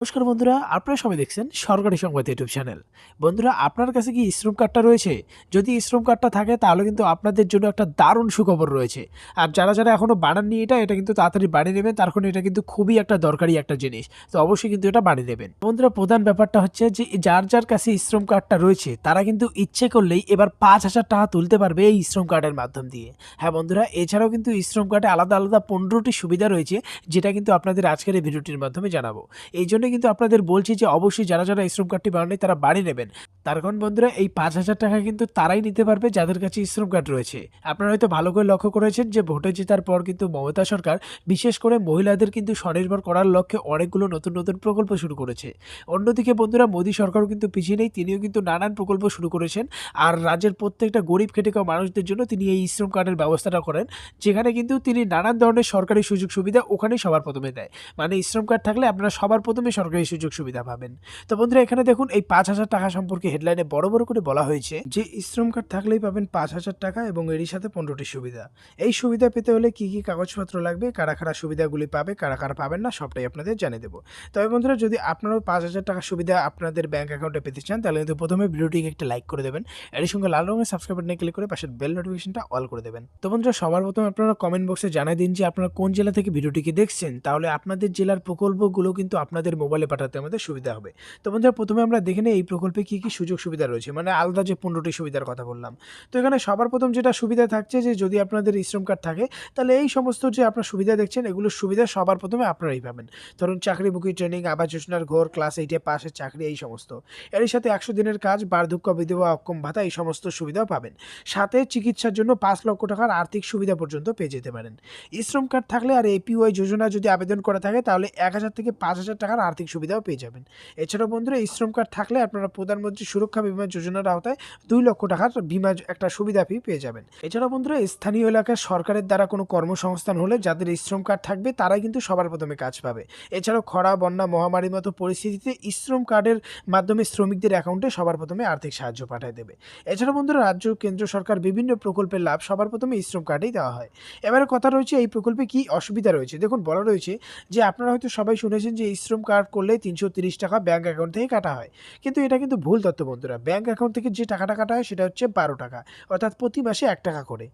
নমস্কার বন্ধুরা, আপনারা সবাই দেখছেন সরকারি সংবাদ ইউটিউব চ্যানেল। বন্ধুরা, আপনার কাছে কি শ্রম কার্ডটা রয়েছে? যদি শ্রম কার্ডটা থাকে, তাহলে কিন্তু আপনাদের জন্য একটা দারুণ সুখবর রয়েছে। আর যারা যারা এখনও বানাননি এটা এটা কিন্তু তাড়াতাড়ি বানিয়ে নেবেন, তার কারণ এটা কিন্তু খুবই একটা দরকারি একটা জিনিস। তো অবশ্যই কিন্তু এটা বানিয়ে নেবেন। বন্ধুরা, প্রধান ব্যাপারটা হচ্ছে যে, যার যার কাছে শ্রম কার্ডটা রয়েছে, তারা কিন্তু ইচ্ছে করলেই এবার পাঁচ হাজার টাকা তুলতে পারবে এই শ্রম কার্ডের মাধ্যম দিয়ে। হ্যাঁ বন্ধুরা, এছাড়াও কিন্তু শ্রম কার্ডে আলাদা আলাদা পনেরোটি সুবিধা রয়েছে, যেটা কিন্তু আপনাদের আজকের এই ভিডিওটির মাধ্যমে জানাব। এই জন্য কিন্তু আপনাদের বলছি যে অবশ্যই যারা যারা শ্রম কার্ডটি বানানে তারা বাড়ি নেবেন। তার কারণ বন্ধুরা, এই পাঁচ হাজার টাকা কিন্তু তারাই নিতে পারবে যাদের কাছে শ্রম কার্ড রয়েছে। আপনারা হয়তো ভালো করে লক্ষ্য করেছেন যে ভোটে জেতার পর কিন্তু মমতা সরকার, বিশেষ করে মহিলাদের কিন্তু স্বনির্ভর করার লক্ষ্যে অনেকগুলো নতুন নতুন প্রকল্প শুরু করেছে। অন্যদিকে বন্ধুরা, মোদী সরকারও কিন্তু পিছিয়ে নেই, তিনিও কিন্তু নানান প্রকল্প শুরু করেছেন। আর রাজ্যের প্রত্যেকটা গরিব খেটে খাওয়া মানুষদের জন্য তিনি এই শ্রম কার্ডের ব্যবস্থাটা করেন, যেখানে কিন্তু তিনি নানান ধরনের সরকারি সুযোগ সুবিধা ওখানেই সবার প্রথমে দেয়। মানে শ্রম কার্ড থাকলে আপনারা সবার প্রথমে সরকারি সুযোগ সুবিধা পাবেন। তো বন্ধুরা, এখানে দেখুন এই পাঁচ হাজার টাকা সম্পর্কে হেডলাইনে বড় বড় করে বলা হয়েছে যে, শ্রম কার্ড থাকলেই পাবেন পাঁচ হাজার টাকা এবং এরই সাথে পনেরোটি সুবিধা। এই সুবিধা পেতে হলে কি কি কাগজপত্র লাগবে, কারা কারা সুবিধাগুলি পাবে, কারা কারা পাবেন না, সবটাই আপনাদের জানিয়ে দেবো। তবে বন্ধুরা, যদি আপনারাও পাঁচ হাজার টাকা সুবিধা আপনাদের ব্যাঙ্ক অ্যাকাউন্টে পেতে চান, তাহলে কিন্তু প্রথমে ভিডিওটিকে একটা লাইক করে দেবেন। এর সঙ্গে লাল রঙের সাবস্ক্রাইব বাটনে ক্লিক করে পাশের বেল নোটিফিকেশনটা অল করে দেবেন। তো বন্ধুরা, সবার প্রথমে আপনারা কমেন্ট বক্সে জানাই দিন যে, আপনারা কোন জেলা থেকে ভিডিওটিকে দেখছেন? তাহলে আপনাদের জেলার প্রকল্পগুলো কিন্তু আপনাদের মোবাইলে পাঠাতে আমাদের সুবিধা হবে। তো বন্ধুরা, প্রথমে আমরা দেখে নিই এই প্রকল্পে কী কী সুযোগ সুবিধা রয়েছে। মানে আলাদা যে পনেরোটি সুবিধার কথা বললাম। তো এখানে সবার প্রথম যেটা সুবিধা থাকছে যে, যদি আপনাদের শ্রম কার্ড থাকে, তাহলে এই সমস্ত যে আপনার সুবিধা দেখছেন, এগুলোর সুবিধা সবার প্রথমে আপনারাই পাবেন। ধরুন চাকরি বুকি ট্রেনিং আবাস যোজনার ঘর ক্লাস এইটে পাশের চাকরি, এই সমস্ত। এরই সাথে একশো দিনের কাজ, বার্ধক্য, বিধবা, অক্ষম ভাতা, এই সমস্ত সুবিধাও পাবেন। সাথে চিকিৎসার জন্য পাঁচ লক্ষ টাকার আর্থিক সুবিধা পর্যন্ত পেয়ে যেতে পারেন। শ্রম কার্ড থাকলে আর এপিওয়াই যোজনা যদি আবেদন করা থাকে, তাহলে এক হাজার থেকে পাঁচ হাজার টাকার আর্থিক সুবিধাও পেয়ে যাবেন। এছাড়াও বন্ধুরা, এই শ্রম কার্ড থাকলে আপনারা প্রধানমন্ত্রী সুরক্ষা বিমা যোজনার আওতায় দুই লক্ষ টাকার বিমা একটা সুবিধা ফি পেয়ে যাবেন। এছাড়াও বন্ধুরা স্থানীয় এলাকায় সরকারের দ্বারা কোনো কর্মসংস্থান হলে যাদের এই শ্রম কার্ড থাকবে, তারাই কিন্তু সবার প্রথমে কাজ পাবে। এছাড়াও খরা, বন্যা, মহামারীর মতো পরিস্থিতিতে শ্রম কার্ডের মাধ্যমে শ্রমিকদের অ্যাকাউন্টে সবার প্রথমে আর্থিক সাহায্য পাঠিয়ে দেবে। এছাড়া বন্ধুরা, রাজ্য, কেন্দ্র সরকার বিভিন্ন প্রকল্পের লাভ সবার প্রথমে শ্রম কার্ডেই দেওয়া হয়। এবারে কথা রয়েছে, এই প্রকল্পে কি অসুবিধা রয়েছে? দেখুন, বলা রয়েছে যে আপনারা হয়তো সবাই শুনেছেন যে শ্রম কার্ড করলে তিনশো টাকা ব্যাঙ্ক অ্যাকাউন্ট থেকে কাটা হয়। কিন্তু এটা কিন্তু ভুল তথ্য বন্ধুরা। ব্যাঙ্ক অ্যাকাউন্ট থেকে যে টাকাটা কাটা হয় সেটা হচ্ছে বারো টাকা। অর্থাৎ প্রতি মাসে এক টাকা করে।